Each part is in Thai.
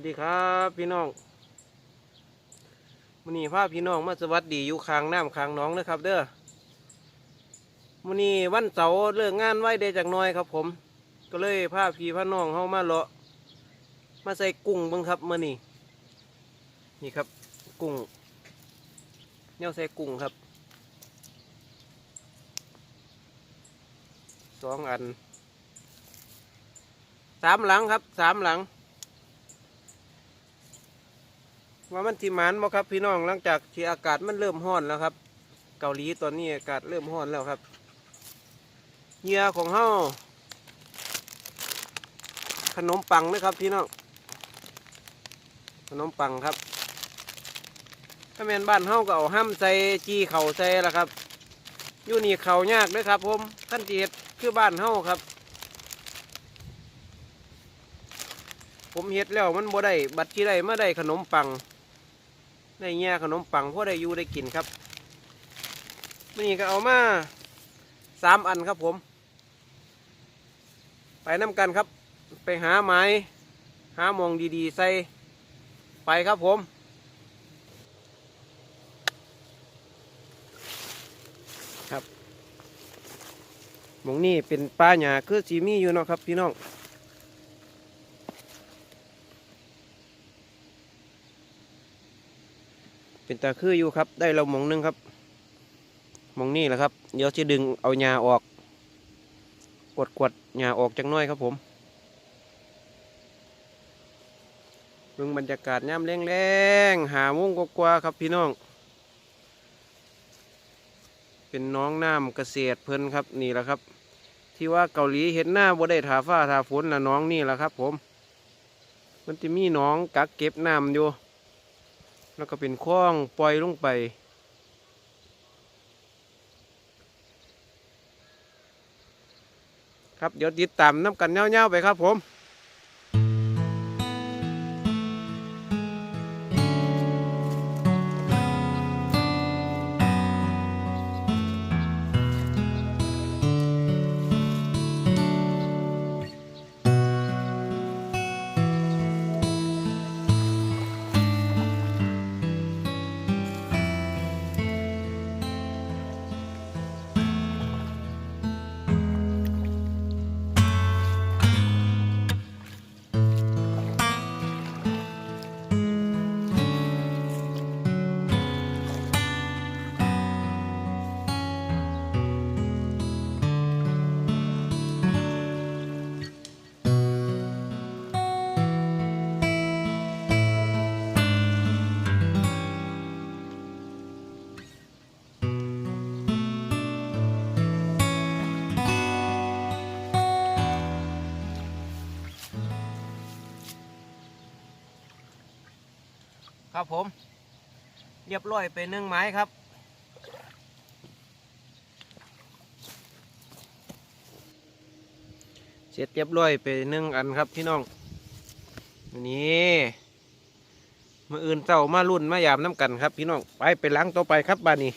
วัสดีครับพี่น้องมื้อนี้พาพี่น้องมาสวัสดีอยู่คางน้ำคางน้องนะครับ เด้อมื้อนี้วันเสาร์เลิกงานไหว้เดจากน้อยครับ ผม ก็เลยพาพี่พาน้องเข้ามาเลาะ มาใส่กุ้งบิ่งครับมื้อนี้นี่ครับ กุ้งเนี่ยใส่กุ้งครับสองอันสามหลังครับสามหลัง ว่ามันที่มันบ่ครับพี่น้องหลังจากที่อากาศมันเริ่มร้อนแล้วครับ เกาหลีตอนนี้อากาศเริ่มร้อนแล้วครับเหยื่อของเฮาขนมปังนะครับพี่น้องขนมปังครับ ถ้าแมนบ้านเฮาก็เอาห้ำใส่จีเข่าใส่ละครับอยู่นี่เข่ายากเลยครับ ผมขั้นจีเฮ็ดคือบ้านเฮาครับ ผมเฮ็ดแล้วมันบ่ได้บัตรที่ได้มาได้ขนมปัง ได้แง่ขนมปังพอได้อยู่ได้กินครับมื่อนี้ก็เอามาสามอันครับผม ไปน้ำกันครับ ไปหาไม้ หามองดีๆ ใส่ไปครับผมครับมองนี้เป็นป้าหยาคือสีมีอยู่เนาะครับพี่น้อง เป็นตาคืออยู่ครับ ได้เราหมองหนึงครับหมองนี่แหละครับเดี๋ยวจะดึงเอาหญ้าออกกดกดหญ้าออกจังน้อยครับผมเบิ่งบรรยากาศย่ำแรงๆหาโมุ้งกว่าครับพี่น้อง เป็นน้องน้ำเกษตรเพลินครับนี่แหละครับ ที่ว่าเกาหลีเห็นหน้าบ่ได้ถาฟ้าถาฝนนะน้องนี่แหละครับ ผม มันจะมีน้องกักเก็บน้ำอยู่ แล้วก็เป็นคล้องปล่อยลงไป ครับเดี๋ยวติดตามน้ำกันเง่าๆไปครับผม ครับผม เรียบร้อยไปหนึ่งไม้ครับ เสร็จเรียบร้อยไปหนึ่งอันครับพี่น้องนี่มาอื่นเจ้ามารุ่นมายามน้ำกันครับ พี่น้องไปไปล้างต่อไปครับบานี้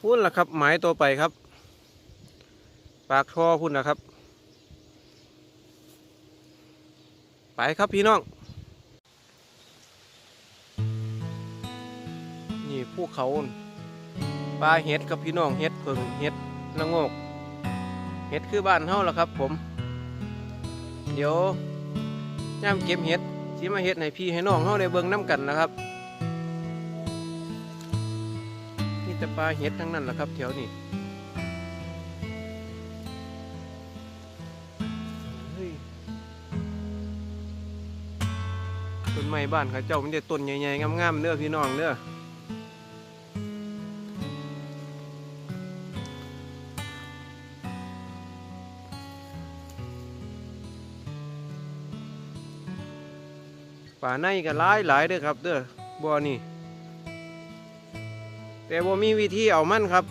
พุ่นละครับ หมายต่อไปครับ ปากท่อพุ่นนะครับ ไปครับพี่น้อง นี่ภูเขาปลาเห็ดครับพี่น้องเห็ดเพิงเห็ดละงกเห็ดคือบ้านเฮาละครับ ผม เดี๋ยวย่ามเก็บเห็ดสิมาเห็ดให้พี่ให้น้องเฮาได้เบิ่งน้ำกันนะครับนี่แต่ปลาเห็ดทั้งนั้นแหละครับแถวนี้ บ้านเขาเจ้ามันจะต้นใหญ่ๆงามๆเด้อพี่น้องเด้อป่าในก็หลายหลายเด้อครับเด้อบ่อนี่แต่บ่มีวิธีเอามันครับ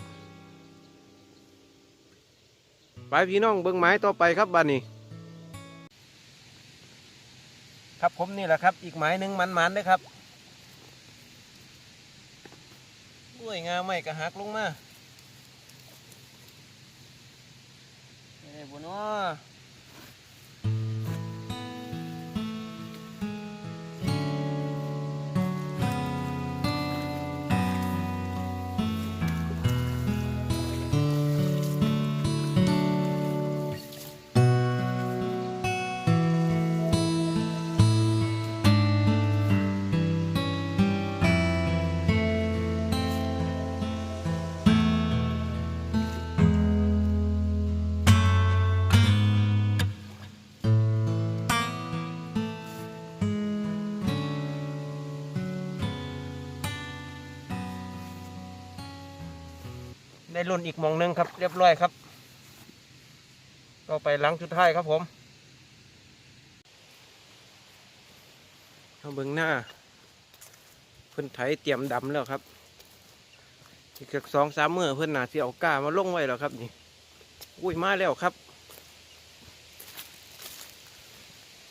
ไปพี่น้องเบิ่งไม้ต่อไปครับบ้านนี้ ครับผมนี่แหละครับ อีกหมายหนึ่งมันๆเด้อครับด้วยงาไม่กระหักลงมาเอ้บุญวะ รุ่นอีกมองหนึงครับ เรียบร้อยครับ ก็ไปหลังสุดท้ายครับผมเอาเบิ่งหน้าเพิ่นไถเตรียมดำแล้วครับ อีกสักสองสามเมื่อเพิ่นนาสิเอาก้ามาลงไว้แล้วครับนี่ อุ้ยมาแล้วครับ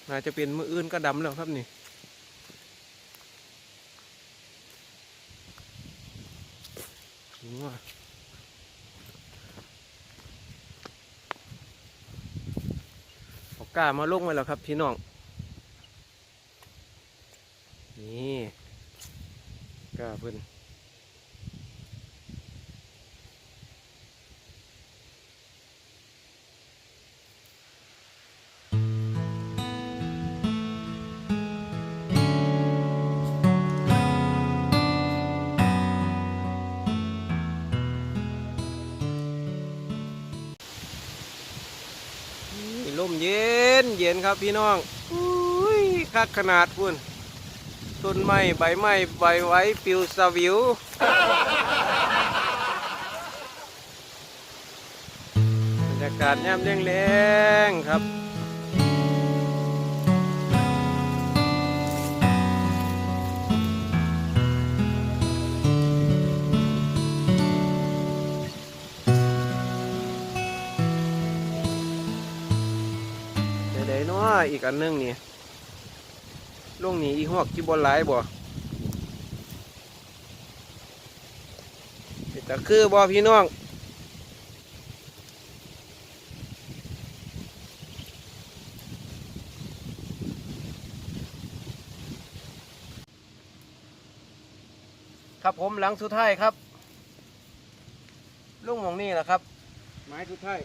น่าจะเป็นมืออื่นก็ดำแล้วครับนี่ถึงว่า เอาก้ามาลงไว้แล้วครับพี่น้อง นี่ก้าเพิ่นลมเย็ นเย็นครับพี่น้องอุ้ยคักขนาดพุ่นต้นไม้ใบไม้ใบไว้ปลิวสวิวบรรยากาศย่ำแรงๆครับ อีกอันนึงนี่ลุงนี่อีหอกจิบอลหลายบ่แต่คือบ่พี่น้องครับผมหลังสุดท้ายครับ ลุงมองนี่แหละครับ ไม้สุดท้าย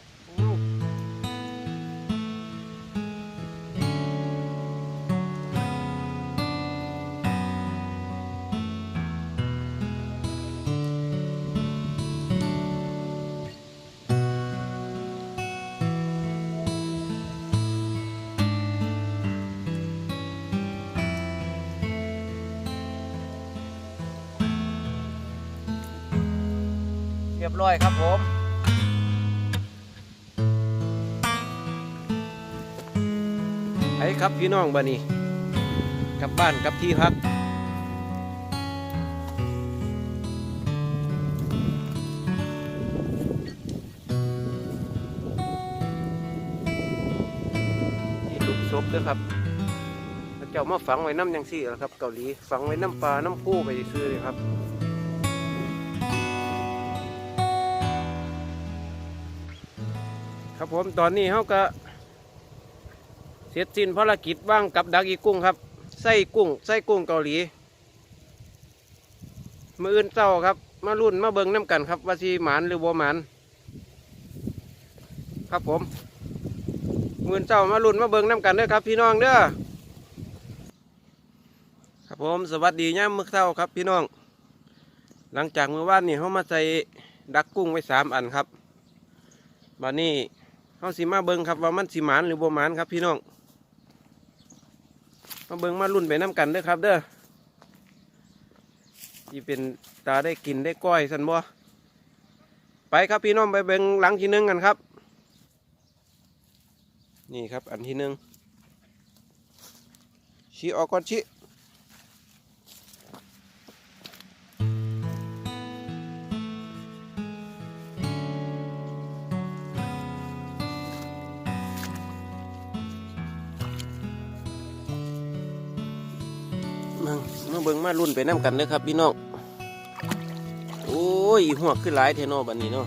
รียบร้อยครับผมไอ้ครับพี่น้องบ้านี้กลับบ้านกลับที่พักนี่ลูกศพเด้วยครับเจ้ามาฝังไว้น้ำยังสี่แล้วครับ เกาหลีฝังไว้น้ำปลาน้ำผู้ไปซื้อเลยครับ ครับผมตอนนี้เขาก็เสร็จสิ้นภารกิจบ้างกับดักอีกุ้งครับไส้กุ้งไส้กุ้งเกาหลีมืออื่นเศร้าครับ มารุ่นมาเบิงน้ำกันครับว่าสีหมานหรือบัวหมานครับผมมืออื่นเศร้ามารุ่นมาเบิงน้ำกันด้อครับ พี่น้องเด้อครับผมสวัสดีย่ามมือเศร้าครับพี่น้อง หลังจากมือว่านนี่เขามาใส่ดักกุ้งไว้สามอันครับบัดนี้ เขาสิมาเบิงครับว่ามันสิหมานหรือบ่หมานครับพี่น้อง มาเบิงมารุ่นไปน้ำกันเด้อครับเด้อที่เป็นตาได้กินได้ก้อยสันบ่ไปครับพี่น้องไปเบิงหลังที่หนึ่งกันครับ นี่ครับอันที่หนึ่งชี้ออกก่อนชี้ มาเบิงมารุ่นไปน้ำกันเด้อครับพี่น้อง โอ้ยหัวขึ้นหลายเทโนบันนี้เนาะ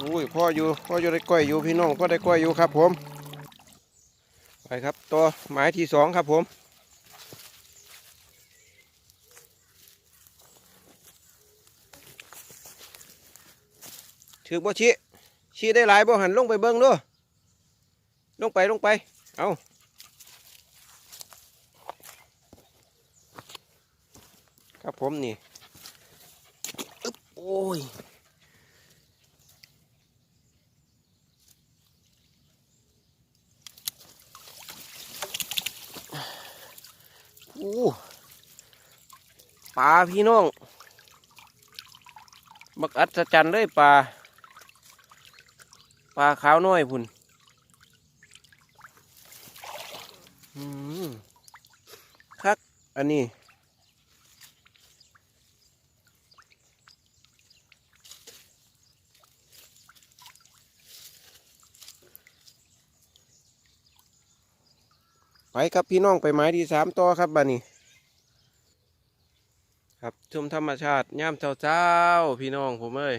อุ้ยพ่ออยู่พ่ออยู่ได้ก้อยอยู่พี่น้องพ่อได้ก้อยอยู่ครับผม ไปครับตัวหมายที่สองครับผม ถือบ่ชี้ชี้ได้หลายบ่หันลงไปเบิ้งด้วยลงไปลงไป เอาครับผมนี่โอ้ยอ้ปลาพี่น้อง บักอัศจรรย์เลยปลา ปลาขาวน้อยพุ่นคัก อันนี้ ไปครับพี่น้องไปไม้ที่สามต่อครับบ้านี้ ครับชมธรรมชาติย่ามเช้าเช้าๆพี่น้องผมเอ้ย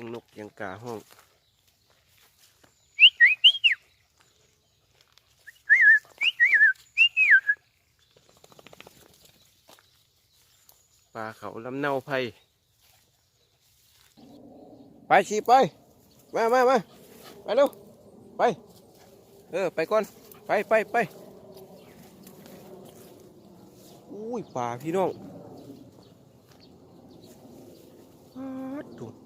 ยังนกยังกาห้อง ปลาเขาลำเนาไผ่ไปชีไป มามามาไปเร็วไป เออ ไปก่อน ไปไปไปอุ้ยป่าพี่น้องป๊าดดู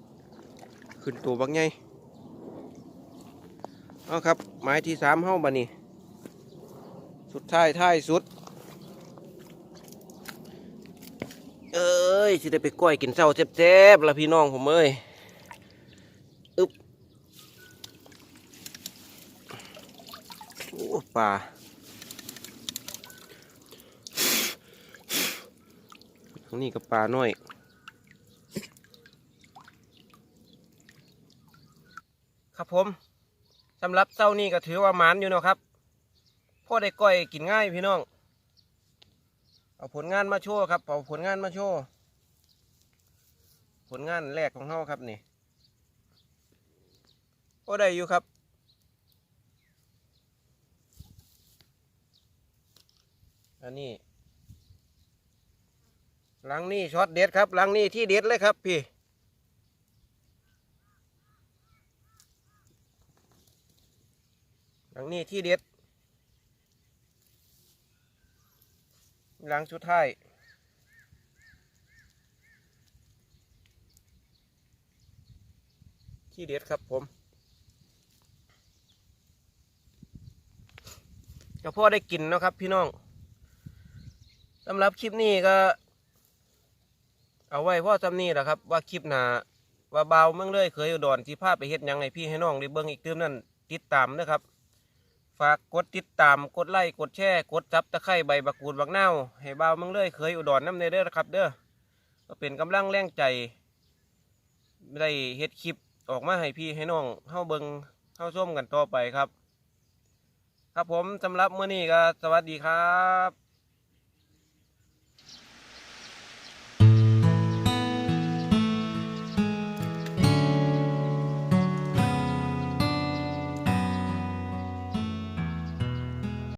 ขึ้นตัวบักไงเอาครับไม้ที่สามเฮ้าบานี่สุดท้ายท้ายสุด เอ้ยสิได้ไปก้อยกินเศร้าเจ็บๆละพี่น้องผมเอ้ยอึ๊บโอ้ป่าตรงนี้ก็ปลาน้อย ครับผมสำหรับเจ้านี่ก็ถือว่าหมานอยู่เนาะครับพ่อได้ก้อยกินง่ายพี่น้อง เอาผลงานมาโชว์ครับ เอาผลงานมาโชว์ผลงานแรกของเขาครับนี่ก็ได้อยู่ครับ อันนี้หลังนี้ช็อตเด็ดครับหลังนี้ที่เด็ดเลยครับพี่ หลังนี้ที่เด็ด หลังสุดท้ายที่เด็ดครับผมก็พ่อได้กินนะครับพี่น้องสำหรับคลิปนี้ก็เอาไว้พ่อจำนี้แหละครับ ว่าคลิปหนาว่าเบาเมื่อเลยเคยอุดรที่พาพไปเฮ็ดยังให้พี่ให้น้องได้เบิ่งอีกเติมนั่นติดตามนะครับ ฝากกดติดตามกดไลค์กดแชร์กดซับตะไคร้ใบบักกูดบักนาให้บ่าวเมืองเลยเคยอุดรน้ำในเด้อครับ เด้อก็เป็นกำลังแรงใจได้เฮ็ดคลิปออกมาให้พี่ให้น้องเข้าเบิงเข้าชมกันต่อไปครับ ครับผมสำหรับเมื่อนี้ก็สวัสดีครับ